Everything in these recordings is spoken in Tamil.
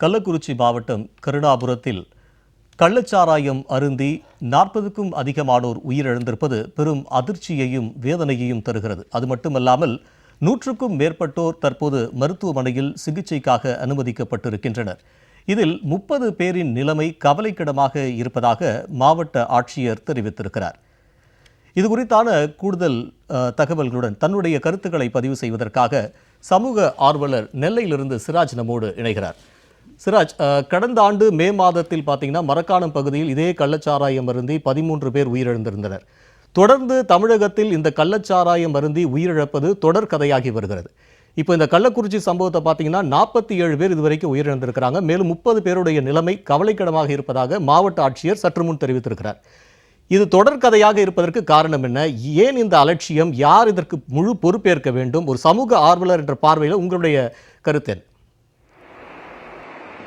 கள்ளக்குறிச்சி மாவட்டம் கருணாபுரத்தில் கள்ளச்சாராயம் அருந்தி நாற்பதுக்கும் அதிகமானோர் உயிரிழந்திருப்பது பெரும் அதிர்ச்சியையும் வேதனையையும் தருகிறது. அது மட்டுமல்லாமல் நூற்றுக்கும் மேற்பட்டோர் தற்போது மருத்துவமனையில் சிகிச்சைக்காக அனுமதிக்கப்பட்டிருக்கின்றனர். இதில் முப்பது பேரின் நிலைமை கவலைக்கிடமாக இருப்பதாக மாவட்ட ஆட்சியர் தெரிவித்திருக்கிறார். இது குறித்தான கூடுதல் தகவல்களுடன் தன்னுடைய கருத்துக்களை பதிவு செய்வதற்காக சமூக ஆர்வலர் நெல்லையிலிருந்து சிராஜ் நம்மோடு இணைகிறார். சிராஜ் கடந்த ஆண்டு மே மாதத்தில் பார்த்தீங்கன்னா மரக்காணம் பகுதியில் இதே கள்ளச்சாராயம் அருந்தி பதிமூன்று பேர் உயிரிழந்திருந்தனர். தொடர்ந்து தமிழகத்தில் இந்த கள்ளச்சாராயம் அருந்தி உயிரிழப்பது தொடர் கதையாகி வருகிறது. இப்போ இந்த கள்ளக்குறிச்சி சம்பவத்தை பார்த்தீங்கன்னா நாற்பத்தி ஏழு பேர் இதுவரைக்கும் உயிரிழந்திருக்கிறாங்க. மேலும் முப்பது பேருடைய நிலைமை கவலைக்கிடமாக இருப்பதாக மாவட்ட ஆட்சியர் சற்று முன் தெரிவித்திருக்கிறார். இது தொடர்கதையாக இருப்பதற்கு காரணம் என்ன? ஏன் இந்த அலட்சியம்? யார் இதற்கு முழு பொறுப்பேற்க வேண்டும்? ஒரு சமூக ஆர்வலர் என்ற பார்வையில் உங்களுடைய கருத்து என்ன?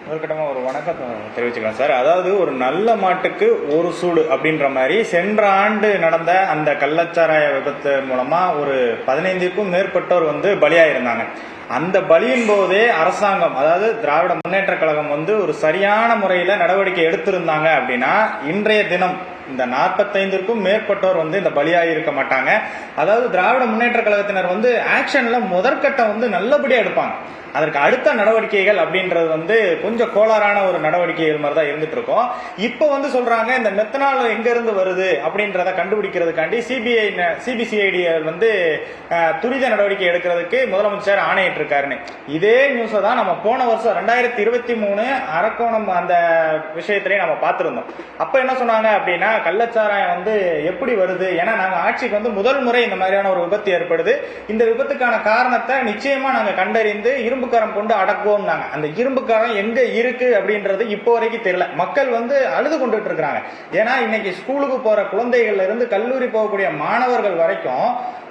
முதற்கட்டமாக ஒரு வணக்கத்தை தெரிவிச்சுக்கலாம் சார். அதாவது ஒரு நல்ல மாட்டுக்கு ஒரு சூடு அப்படின்ற மாதிரி சென்ற ஆண்டு நடந்த அந்த கள்ளச்சாராய விபத்து மூலமாக ஒரு பதினைந்துக்கும் மேற்பட்டோர் வந்து பலியாயிருந்தாங்க. அந்த பலியின் போதே அரசாங்கம் அதாவது திராவிட முன்னேற்ற கழகம் வந்து ஒரு சரியான முறையில் நடவடிக்கை எடுத்திருந்தாங்க அப்படின்னா இன்றைய தினம் இந்த நாற்பத்தைந்திற்கும் மேற்பட்டோர் வந்து இந்த பலியாக இருக்க மாட்டாங்க. அதாவது திராவிட முன்னேற்ற கழகத்தினர் வந்து ஆக்ஷன்ல முதற்கட்டம் வந்து நல்லபடியா எடுப்பாங்க. அதற்கு அடுத்த நடவடிக்கைகள் அப்படின்றது வந்து கொஞ்சம் கோளாறான ஒரு நடவடிக்கைகள் மாதிரி தான் இருந்துட்டு இருக்கோம் இப்போ வந்து சொல்றாங்க இந்த மெத்தனால் எங்க இருந்து வருது அப்படின்றத கண்டுபிடிக்கிறதுக்காண்டி சிபிஐ சிபிசிஐடி வந்து துரித நடவடிக்கை எடுக்கிறதுக்கு முதலமைச்சர் ஆணையிட்டு இருக்காருன்னு இதே நியூஸை தான் நம்ம போன வருஷம் ரெண்டாயிரத்தி இருபத்தி மூணு அரக்கோணம் அந்த விஷயத்திலேயே நம்ம பார்த்துருந்தோம். அப்ப என்ன சொன்னாங்க அப்படின்னா கள்ளச்சாராயம் வந்து எப்படி வருது? ஏன்னா நாங்கள் ஆட்சிக்கு வந்து முதல் முறை இந்த மாதிரியான ஒரு விபத்து ஏற்படுது. இந்த விபத்துக்கான காரணத்தை நிச்சயமா நாங்கள் கண்டறிந்து இரும்பு இரும்புக்கரம் கொண்டு அடக்குவோம் நாங்க அந்த இரும்புக்காரம் எங்க இருக்கு அப்படின்றது இப்போ வரைக்கும் தெரியல. மக்கள் வந்து அழுது கொண்டுட்டு இருக்கிறாங்க ஏன்னா இன்னைக்கு ஸ்கூலுக்கு போற குழந்தைகள்ல இருந்து கல்லூரி போகக்கூடிய மாணவர்கள் வரைக்கும்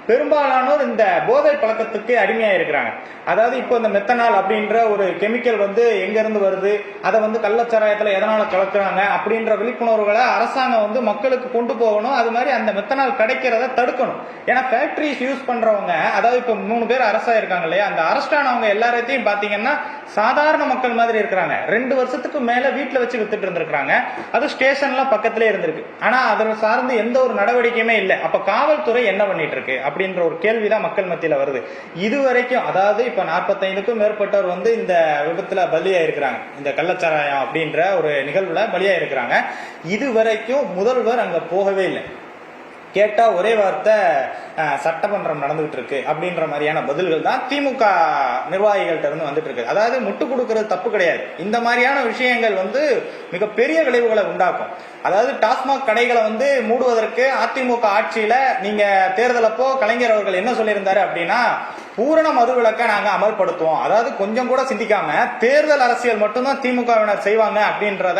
பெரும்பாலானோர் இந்த போதை பழக்கத்துக்கு அடிமையா இருக்கிறாங்க அதாவது இப்போ இந்த மெத்தனால் அப்படின்ற ஒரு கெமிக்கல் வந்து எங்க இருந்து வருது அதை வந்து கள்ளச்சாராயத்துல எதனால கலக்குறாங்க அப்படின்ற விழிப்புணர்வுகளை அரசாங்கம் வந்து மக்களுக்கு கொண்டு போகணும். அது மாதிரி அந்த மெத்தனால் கிடைக்கிறத தடுக்கணும். ஏன்னா ஃபேக்டரிஸ் யூஸ் பண்றவங்க அதாவது இப்போ மூணு பேர் அரசா இருக்காங்க இல்லையா? அந்த அரஸ்ட் ஆனவங்க பார்த்தீங்கன்னா பாத்தீங்கன்னா சாதாரண மக்கள் மாதிரி இருக்கிறாங்க. ரெண்டு வருஷத்துக்கு மேல வீட்டுல வச்சு வித்துட்டு இருந்திருக்காங்க அது ஸ்டேஷன்லாம் பக்கத்திலே இருந்திருக்கு. ஆனா அதை சார்ந்து எந்த ஒரு நடவடிக்கையுமே இல்லை. அப்ப காவல்துறை என்ன பண்ணிட்டு இருக்கு? அப்படின்ற ஒரு கேள்விதான் மக்கள் மத்தியில் வருது. இது வரைக்கும் அதாவது இப்போ நாற்பத்தைந்துக்கும் மேற்பட்டோர் வந்து இந்த விபத்தில் பலியா இருக்கிறாங்க இந்த கள்ளச்சாராயம் அப்படின்ற ஒரு நிகழ்வில் பலியா இருக்கிறாங்க இது வரைக்கும் முதல்வர் அங்கே போகவே இல்லை. கேட்டால் ஒரே வார்த்தை சட்டமன்றம் நடந்துகிட்டு இருக்கு அப்படின்ற மாதிரியான பதில்கள் தான் திமுக நிர்வாகிகள்கிட்ட இருந்து வந்துட்டு இருக்கு அதாவது முட்டு கொடுக்கறது தப்பு கிடையாது. இந்த மாதிரியான விஷயங்கள் வந்து மிகப்பெரிய விளைவுகளை உண்டாக்கும். அதாவது டாஸ்மாக் கடைகளை வந்து மூடுவதற்கு அதிமுக ஆட்சியில நீங்க தேர்தல் அப்போ கலைஞர் அவர்கள் என்ன சொல்லியிருந்தாரு அப்படின்னா பூரண மதுவிலக்கை நாங்க அமல்படுத்துவோம். அதாவது கொஞ்சம் கூட சிந்திக்காம தேர்தல் அரசியல் மட்டும்தான் திமுகவினர் செய்வாங்க அப்படின்றத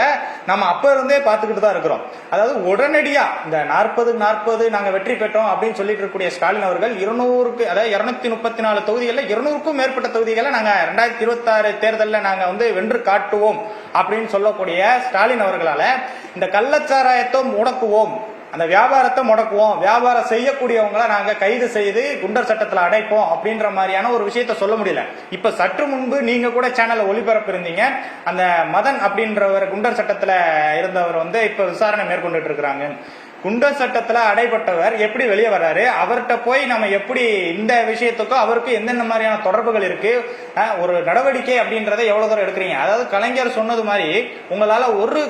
நம்ம அப்ப இருந்தே பார்த்துக்கிட்டு தான் இருக்கிறோம். அதாவது உடனடியா இந்த நாற்பது நாற்பது நாங்க வெற்றி பெற்றோம் அப்படின்னு சொல்லிட்டு இருக்கக்கூடிய ஸ்டாலின் அவர்கள் இருநூறுக்கு அதாவது இருநூத்தி முப்பத்தி நாலு தொகுதிகளில் இருநூறுக்கும் மேற்பட்ட தொகுதிகளை நாங்க ரெண்டாயிரத்தி இருபத்தி ஆறு தேர்தலில் நாங்க வந்து வென்று காட்டுவோம் அப்படின்னு சொல்லக்கூடிய ஸ்டாலின் அவர்களால இந்த கள்ளச்சாராயத்தை முடக்குவோம். அந்த வியாபாரத்தை முடக்குவோம். வியாபாரம் செய்யக்கூடியவங்கள நாங்க கைது செய்து குண்டர் சட்டத்துல அடைப்போம் அப்படின்ற மாதிரியான ஒரு விஷயத்த சொல்ல முடியல. இப்ப சற்று முன்பு நீங்க கூட சேனல்ல ஒளிபரப்பு இருந்தீங்க. அந்த மதன் அப்படின்றவர் குண்டர் சட்டத்துல இருந்தவர் வந்து இப்ப விசாரணை மேற்கொண்டுட்டு இருக்கிறாங்க. குண்டர் சட்டத்துல அடைபட்டவர் எப்படி வெளியே வர்றாரு? அவர்கிட்ட போய் நம்ம எப்படி இந்த விஷயத்துக்கும் அவருக்கு எந்தெந்த மாதிரியான தொடர்புகள் இருக்கு? ஒரு நடவடிக்கை அப்படின்றத எவ்வளவு தூரம் எடுக்கிறீங்க? அதாவது கலைஞர் சொன்னது மாதிரி உங்களால ஒரு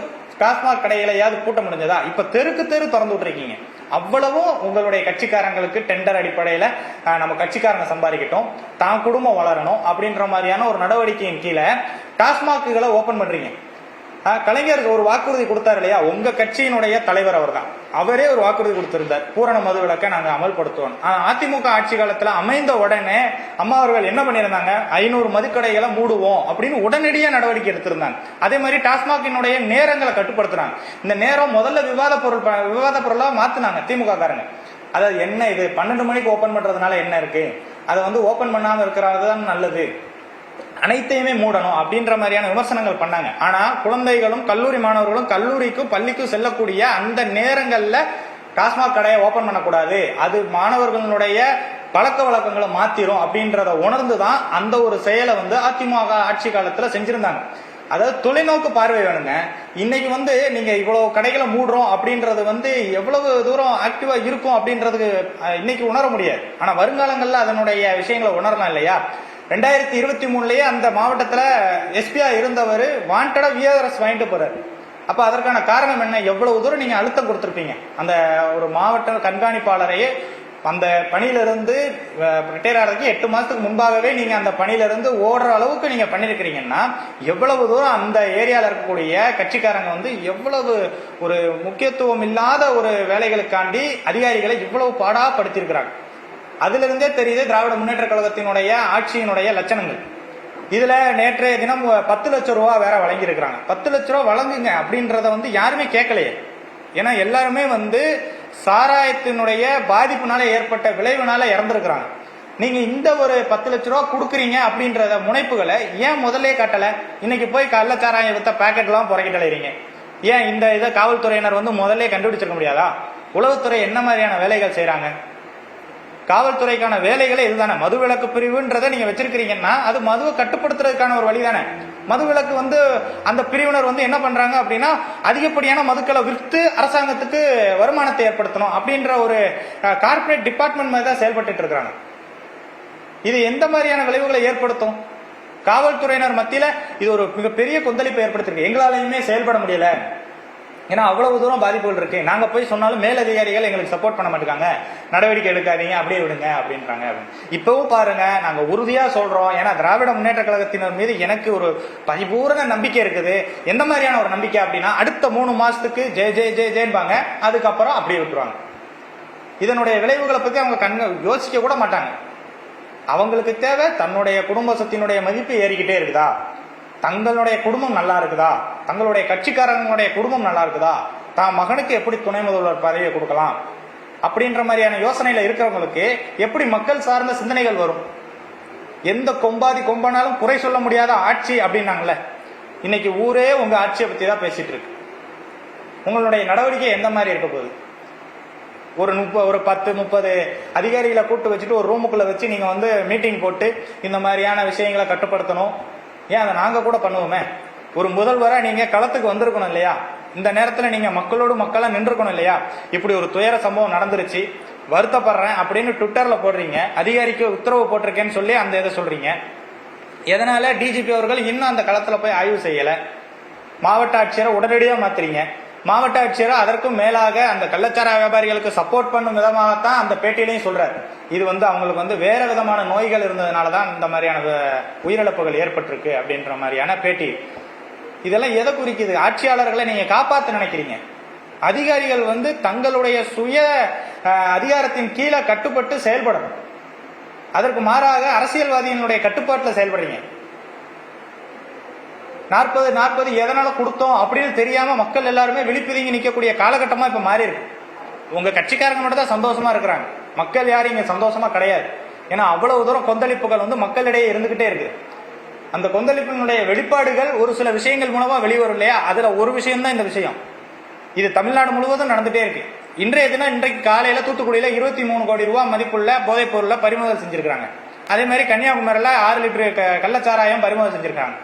டாஸ்மாக் கடைகளையாவது பூட்ட முடிஞ்சதா? இப்ப தெருக்கு தெரு திறந்து விட்டுருக்கீங்க. அவ்வளவும் உங்களுடைய கட்சிக்காரங்களுக்கு டெண்டர் அடிப்படையில நம்ம கட்சிக்காரங்க சம்பாதிக்கட்டும் தான் குடும்பம் வளரணும் அப்படின்ற மாதிரியான ஒரு நடவடிக்கையின் கீழே டாஸ்மாக்குகளை ஓபன் பண்றீங்க. கலைஞருக்கு ஒரு வாக்குறுதி கொடுத்தாரு இல்லையா? உங்க கட்சியினுடைய தலைவர் அவர் தான் அவரே ஒரு வாக்குறுதி கொடுத்திருந்தார். பூரண மது விளக்கை நாங்கள் அமல்படுத்துவோம். அதிமுக ஆட்சி காலத்தில் அமைந்த உடனே அம்மா அவர்கள் என்ன பண்ணியிருந்தாங்க? ஐநூறு மதுக்கடைகளை மூடுவோம் அப்படின்னு உடனடியாக நடவடிக்கை எடுத்திருந்தாங்க. அதே மாதிரி டாஸ்மாகினுடைய நேரங்களை கட்டுப்படுத்துறாங்க. இந்த நேரம் முதல்ல விவாத பொருள் விவாத பொருளாக மாத்தினாங்க திமுக காரங்க. அதாவது என்ன இது? பன்னெண்டு மணிக்கு ஓபன் பண்றதுனால என்ன இருக்கு? அதை வந்து ஓபன் பண்ணாமல் இருக்கிறது தான் நல்லது. அனைத்தையுமே மூடணும் அப்படின்ற மாதிரியான விமர்சனங்கள் பண்ணாங்க. ஆனா குழந்தைகளும் கல்லூரி மாணவர்களும் கல்லூரிக்கும் பள்ளிக்கும் செல்லக்கூடிய அந்த நேரங்கள்ல டாஸ்மாக் கடையை ஓபன் பண்ணக்கூடாது. அது மாணவர்களுடைய பழக்க வழக்கங்களை மாத்திரும் அப்படின்றத உணர்ந்து தான் அந்த ஒரு செயலை வந்து அதிமுக ஆட்சி காலத்துல செஞ்சிருந்தாங்க. அதாவது தொலைநோக்கு பார்வை வேணுங்க. இன்னைக்கு வந்து நீங்க இவ்வளவு கடைகளை மூடுறோம் அப்படின்றது வந்து எவ்வளவு தூரம் ஆக்டிவா இருக்கும் அப்படின்றதுக்கு இன்னைக்கு உணர முடியாது. ஆனா வருங்காலங்கள்ல அதனுடைய விஷயங்களை உணரலாம் இல்லையா? ரெண்டாயிரத்தி இருபத்தி மூணுலயே அந்த மாவட்டத்தில் எஸ்பியா இருந்தவர் வாண்டடாக விஆர்எஸ் வாங்கிட்டு போகிறார் அப்போ அதற்கான காரணம் என்ன? எவ்வளவு தூரம் நீங்கள் அழுத்தம் கொடுத்துருப்பீங்க? அந்த ஒரு மாவட்ட கண்காணிப்பாளரையே அந்த பணியிலிருந்து ரிட்டையர் ஆகிறதுக்கு எட்டு மாதத்துக்கு முன்பாகவே நீங்கள் அந்த பணியிலிருந்து ஓடுற அளவுக்கு நீங்கள் பண்ணியிருக்கிறீங்கன்னா எவ்வளவு தூரம் அந்த ஏரியாவில் இருக்கக்கூடிய கட்சிக்காரங்க வந்து எவ்வளவு ஒரு முக்கியத்துவம் இல்லாத ஒரு வேலைகளுக்காண்டி அதிகாரிகளை இவ்வளவு பாடா படுத்திருக்கிறாங்க அதுல இருந்தே தெரியுது திராவிட முன்னேற்ற கழகத்தினுடைய ஆட்சியினுடைய லட்சணங்கள். இதுல நேற்றைய தினம் பத்து லட்சம் ரூபா வேற வழங்கியிருக்கிறாங்க. பத்து லட்ச ரூபா வழங்குங்க அப்படின்றத வந்து யாருமே கேட்கலையே. ஏன்னா எல்லாருமே வந்து சாராயத்தினுடைய பாதிப்புனால ஏற்பட்ட விளைவுனால இறந்துருக்கிறாங்க. நீங்க இந்த ஒரு பத்து லட்ச ரூபா கொடுக்குறீங்க அப்படின்றத முனைப்புகளை ஏன் முதல்ல காட்டல? இன்னைக்கு போய் கள்ளச்சாராயம் வித்த பேக்கெட்லாம் புறக்கிட்டு அலைறீங்க ஏன் இந்த இதை காவல்துறையினர் வந்து முதல்ல கண்டுபிடிச்சிருக்க முடியாதா? உளவுத்துறை என்ன மாதிரியான வேலைகள் செய்யறாங்க காவல்துறைக்கான வேலைகளே இதுதானே? மது விளக்கு பிரிவுன்றதை நீங்க வச்சிருக்கிறீங்கன்னா அது மதுவை கட்டுப்படுத்துறதுக்கான ஒரு வழி தானே மதுவிலக்கு வந்து அந்த பிரிவினர் வந்து என்ன பண்றாங்க அப்படின்னா அதிகப்படியான மதுக்களை விற்று அரசாங்கத்துக்கு வருமானத்தை ஏற்படுத்தணும் அப்படின்ற ஒரு கார்பரேட் டிபார்ட்மெண்ட் மாதிரி தான் செயல்பட்டு இருக்கிறாங்க. இது எந்த மாதிரியான விளைவுகளை ஏற்படுத்தும்? காவல்துறையினர் மத்தியில இது ஒரு மிகப்பெரிய கொந்தளிப்பை ஏற்படுத்திருக்கு எங்களாலையுமே செயல்பட முடியல. ஏன்னா அவ்வளவு தூரம் பாதிப்புகள் இருக்கு. நாங்க போய் சொன்னாலும் மேலதிகாரிகள் எங்களுக்கு சப்போர்ட் பண்ண மாட்டாங்க நடவடிக்கை எடுக்காதீங்க அப்படியே விடுங்க அப்படின்றாங்க. அப்படின்னு. இப்பவும் பாருங்க நாங்க உறுதியா சொல்றோம். ஏன்னா திராவிட முன்னேற்ற கழகத்தினர் மீது எனக்கு ஒரு பரிபூரண நம்பிக்கை இருக்குது. எந்த மாதிரியான ஒரு நம்பிக்கை அப்படின்னா அடுத்த மூணு மாசத்துக்கு ஜெய ஜே ஜே ஜேன்பாங்க. அதுக்கப்புறம் அப்படியே விட்டுருவாங்க. இதனுடைய விளைவுகளை பத்தி அவங்க கண்ண யோசிக்க கூட மாட்டாங்க. அவங்களுக்கு தேவை தன்னுடைய குடும்ப சொத்தினுடைய மதிப்பு ஏறிக்கிட்டே இருக்குதா? தங்களுடைய குடும்பம் நல்லா இருக்குதா? தங்களுடைய கட்சிக்காரங்களுடைய குடும்பம் நல்லா இருக்குதா? தான் மகனுக்கு எப்படி துணை முதல்வர் பதவியை கொடுக்கலாம்? அப்படின்ற மாதிரியான யோசனையில இருக்கிறவங்களுக்கு எப்படி மக்கள் சார்ந்த சிந்தனைகள் வரும்? எந்த கொம்பாதி கொம்பானாலும் குறை சொல்ல முடியாத ஆட்சி அப்படின்னாங்களே இன்னைக்கு ஊரே உங்க ஆட்சியை பத்தி தான் பேசிட்டு இருக்கு. உங்களுடைய நடவடிக்கை எந்த மாதிரி இருக்க போகுது? ஒரு முப்ப ஒரு பத்து முப்பது அதிகாரிகளை கூட்டு வச்சுட்டு ஒரு ரூமுக்குள்ள வச்சு நீங்க வந்து மீட்டிங் போட்டு இந்த மாதிரியான விஷயங்களை கட்டுப்படுத்தணும். ஏன் அதை நாங்கள் கூட பண்ணுவோமே? ஒரு முதல்வராக நீங்கள் களத்துக்கு வந்திருக்கணும் இல்லையா? இந்த நேரத்தில் நீங்கள் மக்களோடு மக்களாக நின்றுக்கணும் இல்லையா? இப்படி ஒரு துயர சம்பவம் நடந்துருச்சு. வருத்தப்படுறேன் அப்படின்னு ட்விட்டரில் போடுறீங்க. அதிகாரிக்கு உத்தரவு போட்டிருக்கேன்னு சொல்லி அந்த இதை சொல்கிறீங்க எதனால டிஜிபி அவர்கள் இன்னும் அந்த களத்தில் போய் ஆய்வு செய்யலை? மாவட்ட ஆட்சியரை உடனடியாக மாத்துறீங்க. மாவட்ட ஆட்சியர் அதற்கும் மேலாக அந்த கள்ளச்சார வியாபாரிகளுக்கு சப்போர்ட் பண்ணும் விதமாகத்தான் அந்த பேட்டியிலையும் சொல்றாரு. இது வந்து அவங்களுக்கு வந்து வேற விதமான நோய்கள் இருந்ததுனால தான் இந்த மாதிரியான உயிரிழப்புகள் ஏற்பட்டிருக்கு அப்படின்ற மாதிரியான பேட்டி. இதெல்லாம் எதை குறிக்குது? ஆட்சியாளர்களை நீங்க காப்பாத்த நினைக்கிறீங்க. அதிகாரிகள் வந்து தங்களுடைய சுய அதிகாரத்தின் கீழே கட்டுப்பட்டு செயல்படணும். அதற்கு மாறாக அரசியல்வாதியினுடைய கட்டுப்பாட்டில் செயல்படுறீங்க. நாற்பது நாற்பது எதனால கொடுத்தோம் அப்படின்னு தெரியாம மக்கள் எல்லாருமே விழிப்புதுங்கி நிக்கக்கூடிய காலகட்டமா இப்ப மாறி இருக்கு. உங்க கட்சிக்காரங்க மட்டும் தான் சந்தோஷமா இருக்கிறாங்க. மக்கள் யாரும் இங்க சந்தோஷமா கிடையாது. ஏன்னா அவ்வளவு தூரம் கொந்தளிப்புகள் வந்து மக்களிடையே இருந்துகிட்டே இருக்கு அந்த கொந்தளிப்பினுடைய வெளிப்பாடுகள் ஒரு சில விஷயங்கள் மூலமா வெளிவரும் இல்லையா? அதுல ஒரு விஷயம்தான் இந்த விஷயம். இது தமிழ்நாடு முழுவதும் நடந்துட்டே இருக்கு. இன்றைய தினம் இன்றைக்கு காலையில தூத்துக்குடியில இருபத்தி மூணு கோடி ரூபாய் மதிப்புள்ள போதைப் பொருளை பறிமுதல் செஞ்சிருக்காங்க அதே மாதிரி கன்னியாகுமரியில ஆறு லிட்டர் க- கள்ளச்சாராயம் பறிமுதல் செஞ்சிருக்காங்க.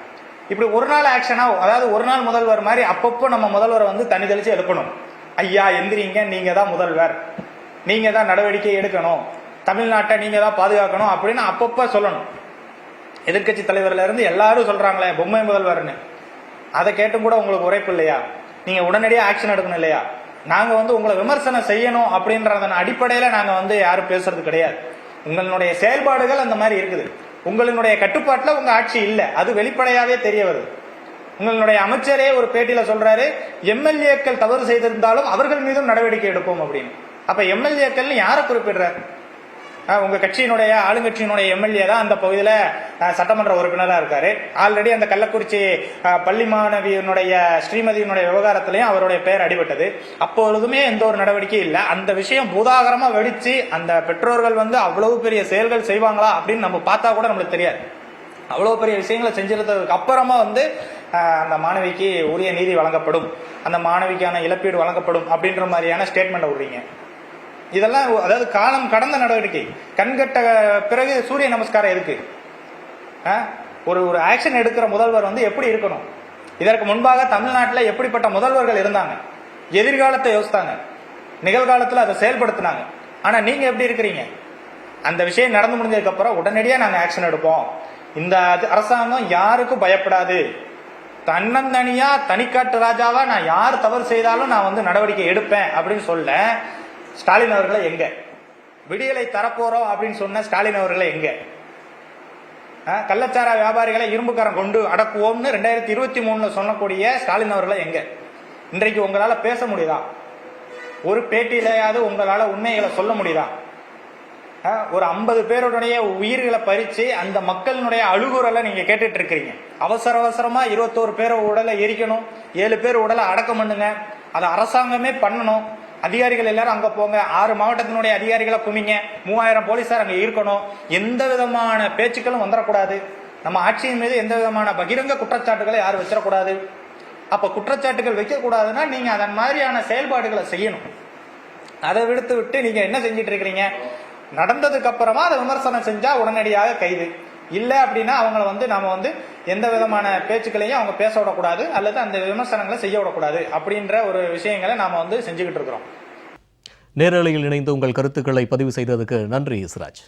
இப்படி ஒரு நாள் ஆக்ஷனாக அதாவது ஒரு நாள் முதல்வர் மாதிரி அப்பப்போ நம்ம முதல்வரை வந்து தனி தெளிச்சு எழுப்பணும் ஐயா எந்திரிங்க நீங்க தான் முதல்வர். நீங்க தான் நடவடிக்கை எடுக்கணும். தமிழ்நாட்டை நீங்க தான் பாதுகாக்கணும் அப்படின்னு அப்பப்போ சொல்லணும். எதிர்க்கட்சி தலைவர்ல இருந்து எல்லாரும் சொல்றாங்களே பொம்மை முதல்வர்னு. அதை கேட்டும் கூட உங்களுக்கு உரைப்பு இல்லையா? நீங்க உடனடியாக ஆக்ஷன் எடுக்கணும் இல்லையா? நாங்க வந்து உங்களை விமர்சனம் செய்யணும் அப்படின்றதன் அடிப்படையில நாங்க வந்து யாரும் பேசுறது கிடையாது. உங்களுடைய செயல்பாடுகள் அந்த மாதிரி இருக்குது. உங்களுடைய கட்டுப்பாட்டில் உங்க ஆட்சி இல்லை. அது வெளிப்படையாவே தெரிய வருது. உங்களுடைய அமைச்சரே ஒரு பேட்டியில சொல்றாரு எம்எல்ஏக்கள் தவறு செய்திருந்தாலும் அவர்கள் மீதும் நடவடிக்கை எடுப்போம் அப்படின்னு. அப்ப எம்எல்ஏக்கள் யாரை குறிப்பிடுறாரு உங்க கட்சியினுடைய ஆளுங்கட்சியினுடைய எம்எல்ஏ தான் அந்த பகுதியில சட்டமன்ற உறுப்பினராக இருக்காரு. ஆல்ரெடி அந்த கள்ளக்குறிச்சி பள்ளி மாணவியினுடைய ஸ்ரீமதியினுடைய விவகாரத்திலையும் அவருடைய பெயர் அடிபட்டது. அப்பொழுதுமே எந்த ஒரு நடவடிக்கையும் இல்லை. அந்த விஷயம் பூதாகரமா வெடிச்சு அந்த பெற்றோர்கள் வந்து அவ்வளவு பெரிய செயல்கள் செய்வாங்களா அப்படின்னு நம்ம பார்த்தா கூட நம்மளுக்கு தெரியாது. அவ்வளவு பெரிய விஷயங்களை செஞ்சிருந்ததுக்கு அப்புறமா வந்து அந்த மாணவிக்கு உரிய நீதி வழங்கப்படும். அந்த மாணவிக்கான இழப்பீடு வழங்கப்படும் அப்படின்ற மாதிரியான ஸ்டேட்மெண்ட் விடுறீங்க. இதெல்லாம் அதாவது காலம் கடந்த நடவடிக்கை. கண்கட்ட பிறகு சூரிய நமஸ்காரம் இருக்கு ஆ? ஒரு ஒரு ஆக்ஷன் எடுக்கிற முதல்வர் வந்து எப்படி இருக்கணும்? இதற்கு முன்பாக தமிழ்நாட்டில் எப்படிப்பட்ட முதல்வர்கள் இருந்தாங்க? எதிர்காலத்தை யோசித்தாங்க. நிகழ்காலத்தில் அதை செயல்படுத்தினாங்க. ஆனால் நீங்கள் எப்படி இருக்கிறீங்க? அந்த விஷயம் நடந்து முடிஞ்சதுக்கப்புறம் உடனடியாக நாங்கள் ஆக்ஷன் எடுப்போம். இந்த அது- அரசாங்கம் யாருக்கும் பயப்படாது. தன்னந்தனியா தனிக்காட்டு ராஜாவா நான் யார் தவறு செய்தாலும் நான் வந்து நடவடிக்கை எடுப்பேன் அப்படின்னு சொல்ல ஸ்டாலின் அவர்களை எங்க? விடியலை தரப்போறோம் அப்படின்னு சொன்ன ஸ்டாலின் அவர்களை எங்க? கள்ளச்சாரா கள்ளச்சார வியாபாரிகளை இரும்புக்காரன் கொண்டு அடக்குவோம்னு ரெண்டாயிரத்தி இருபத்தி மூணுல சொல்லக்கூடிய ஸ்டாலின் அவர்களை எங்க? இன்றைக்கு உங்களால பேச முடியுதா? ஒரு பேட்டியிலையாவது உங்களால உண்மைகளை சொல்ல முடியுதா? ஒரு ஐம்பது பேருடைய உயிர்களை பறிச்சு அந்த மக்களினுடைய அழுகுறலை நீங்க கேட்டுட்டு இருக்கிறீங்க. அவசர அவசரமா இருபத்தோரு பேர் உடலை எரிக்கணும் ஏழு பேர் உடலை அடக்கம் பண்ணுங்க. அதை அரசாங்கமே பண்ணணும். அதிகாரிகள் எல்லாரும் அங்க போங்க. ஆறு மாவட்டத்தினுடைய அதிகாரிகளை குமிங்க. மூவாயிரம் போலீசார் அங்க இருக்கணும். எந்த விதமான பேச்சுக்களும் வந்துடக்கூடாது நம்ம ஆட்சியின் மீது எந்த விதமான பகிரங்க குற்றச்சாட்டுகளை யாரும் வச்சிடக்கூடாது அப்ப குற்றச்சாட்டுகள் வைக்கக்கூடாதுன்னா நீங்கள் நீங்க அதன் மாதிரியான செயல்பாடுகளை செய்யணும். அதை விடுத்து விட்டு நீங்க என்ன செஞ்சிட்டு இருக்கிறீங்க? நடந்ததுக்கு அப்புறமா அதை விமர்சனம் செஞ்சா உடனடியாக கைது. இல்லை அப்படின்னா அவங்கள வந்து நாம வந்து எந்த விதமான பேச்சுக்களையும் அவங்க பேச விடக்கூடாது அல்லது அந்த விமர்சனங்களை செய்ய விடக்கூடாது அப்படின்ற ஒரு விஷயங்களை நாம வந்து செஞ்சுக்கிட்டு இருக்கிறோம். நேரலையில் இணைந்து உங்கள் கருத்துக்களை பதிவு செய்ததுக்கு நன்றி இஸ்ராஜ்